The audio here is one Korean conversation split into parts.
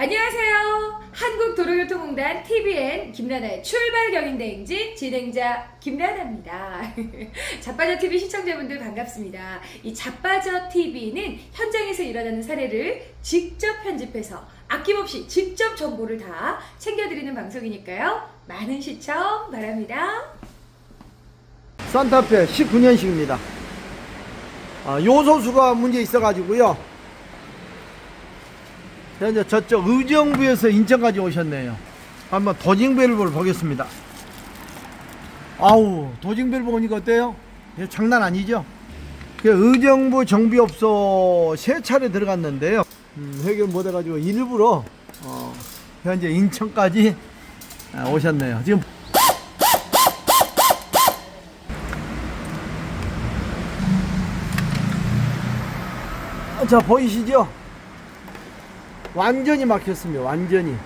안녕하세요. 한국도로교통공단 TVN 김나나의 출발 경인대행진 진행자 김나나입니다. 자빠져 TV 시청자분들 반갑습니다. 이 자빠져 TV는 현장에서 일어나는 사례를 직접 편집해서 아낌없이 직접 정보를 다 챙겨드리는 방송이니까요. 많은 시청 바랍니다. 산타페 19년식입니다. 아, 요 소수가 문제 있어가지고요. 현재 저쪽 의정부에서 인천까지 오셨네요. 한번 도징벨볼 보겠습니다. 아우 도징벨 보니까 어때요? 이거 장난 아니죠? 그 의정부 정비업소 세 차례 들어갔는데요. 음, 해결 못해가지고 일부러 어, 현재 인천까지 아, 오셨네요. 지금 자 보이시죠? 완전히 막혔습니다. 완전히.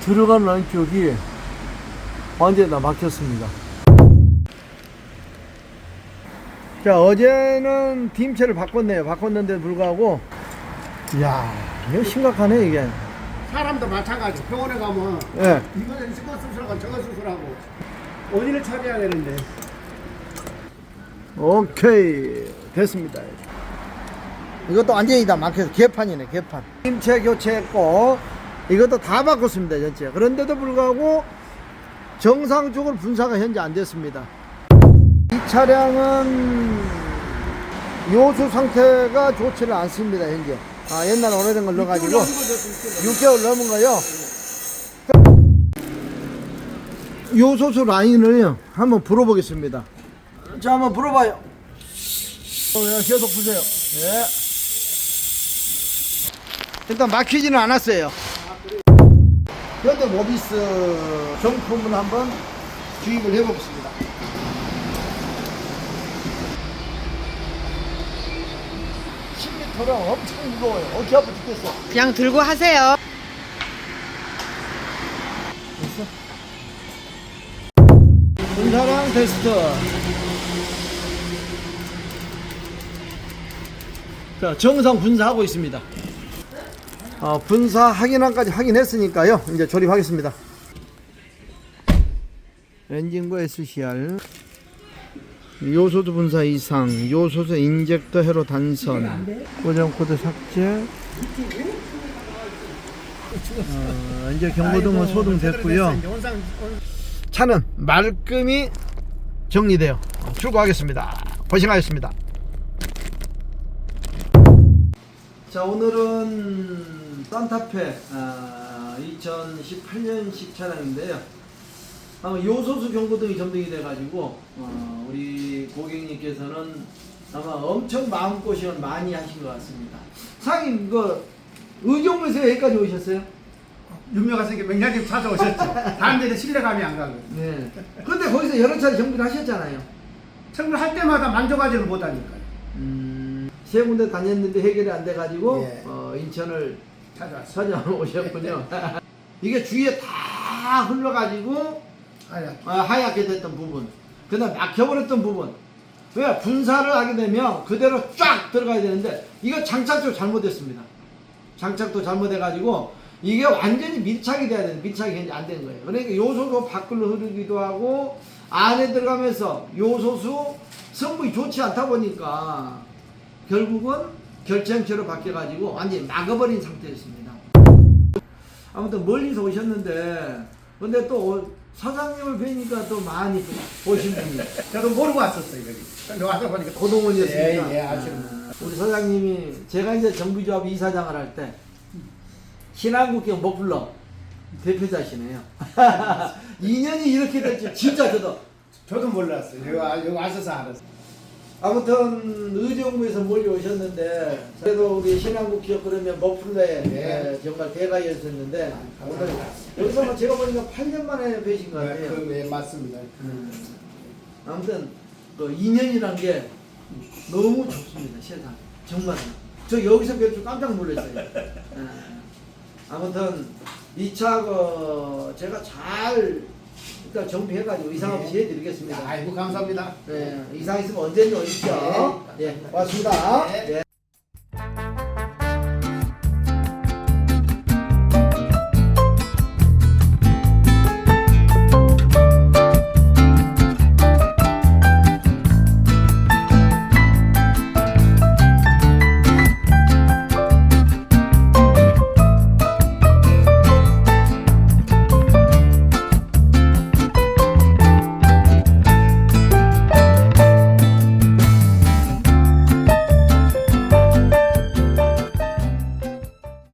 들어가는 안쪽이 완전히 다 막혔습니다. 자 어제는 딤체를 바꿨네요. 바꿨는데 불구하고 이야 이거 심각하네 이게. 사람도 마찬가지. 병원에 가면 예. 이거는 이거 수술하고 저거 수술하고 어디를 찾아야 되는데 오케이 됐습니다. 이것도 완전히 다 막혀서 개판이네 개판. 임체 교체했고 이것도 다 바꿨습니다 전체. 그런데도 불구하고 정상적으로 분사가 현재 안 됐습니다. 이 차량은 요수 상태가 좋지를 않습니다 현재. 아 옛날 오래된 걸 넣어가지고 6개월 넘은 거요? 요소수 라인을 한번 불어보겠습니다. 자, 한번 불어봐요. 어, 그냥 계속 부세요. 예. 일단 막히지는 않았어요. 현대 모비스 정품을 한번 주입을 해보겠습니다. (10m라) 엄청 무거워요 어깨 아파 죽겠어 그냥 들고 하세요. 됐어? 분사랑 테스트. 자, 정상 분사하고 있습니다. 어, 분사 확인함까지 확인했으니까요. 이제 조립하겠습니다. 엔진과 SCR. 요소수 분사 이상, 요소수 인젝터 회로 단선, 고정 코드 삭제. 어, 이제 경고등은 소등됐고요. 원상 차는 말끔히 정리되어 출고하겠습니다. 고생하셨습니다. 자 오늘은 산타페 아, 2018년식 차량인데요. 아마 요소수 경고등이 점등이 돼가지고 어, 우리 고객님께서는 아마 엄청 마음고생을 많이 하신 것 같습니다. 상임 그 의정부에서 여기까지 오셨어요? 유명한 생겨 맥락이 찾아오셨죠. 다른 데는 신뢰감이 안 가거든요. 네. 근데 거기서 여러 차례 정비를 하셨잖아요. 청구할 때마다 만족하지는 못하니까요. 음, 세 군데 다녔는데 해결이 안 돼가지고 예. 어, 인천을 찾아왔어요. 찾아오셨군요. 이게 주위에 다 흘러가지고 하얗게. 어, 하얗게 됐던 부분, 그다음 막혀버렸던 부분. 왜 분사를 하게 되면 그대로 쫙 들어가야 되는데 이거 장착도 잘못했습니다. 장착도 잘못해가지고 이게 완전히 밀착이 돼야 되는 밀착이 현재 안된 거예요. 그러니까 요소도 밖으로 흐르기도 하고 안에 들어가면서 요소수 성분이 좋지 않다 보니까 결국은 결정체로 바뀌어가지고 완전히 막아버린 상태였습니다. 아무튼 멀리서 오셨는데 근데 또 사장님을 뵈니까 또 많이 보신 분이 저도 모르고 왔었어요, 여기. 와서 보니까 고동원이었습니다. 예, 예, 아시는 아, 우리 사장님이 제가 이제 정비조합 이사장을 할 때 신한국경 목플러 대표자시네요. 2년이 이렇게 될지 진짜 저도 저도 몰랐어요. 여기, 와- 여기 와서서 알았어요. 아무튼 의정부에서 멀리 오셨는데 그래도 우리 신한국 기업 그러면 머플러에 네. 예, 정말 대가였었는데 아, 오늘 감사합니다. 여기서 제가 보니까 8년 만에 뵈신 것 네, 같아요. 그, 예, 맞습니다. 음, 아무튼 그 인연이란 게 너무 좋습니다 세상 정말 저 여기서 뵐줄 깜짝 놀랐어요. 예. 아무튼 이차 그 제가 잘 일단 정비해가지고 이상 없이 네. 해드리겠습니다. 아이고, 감사합니다. 네, 이상 있으면 언제든 오십시오. 예, 고맙습니다. 네. 예.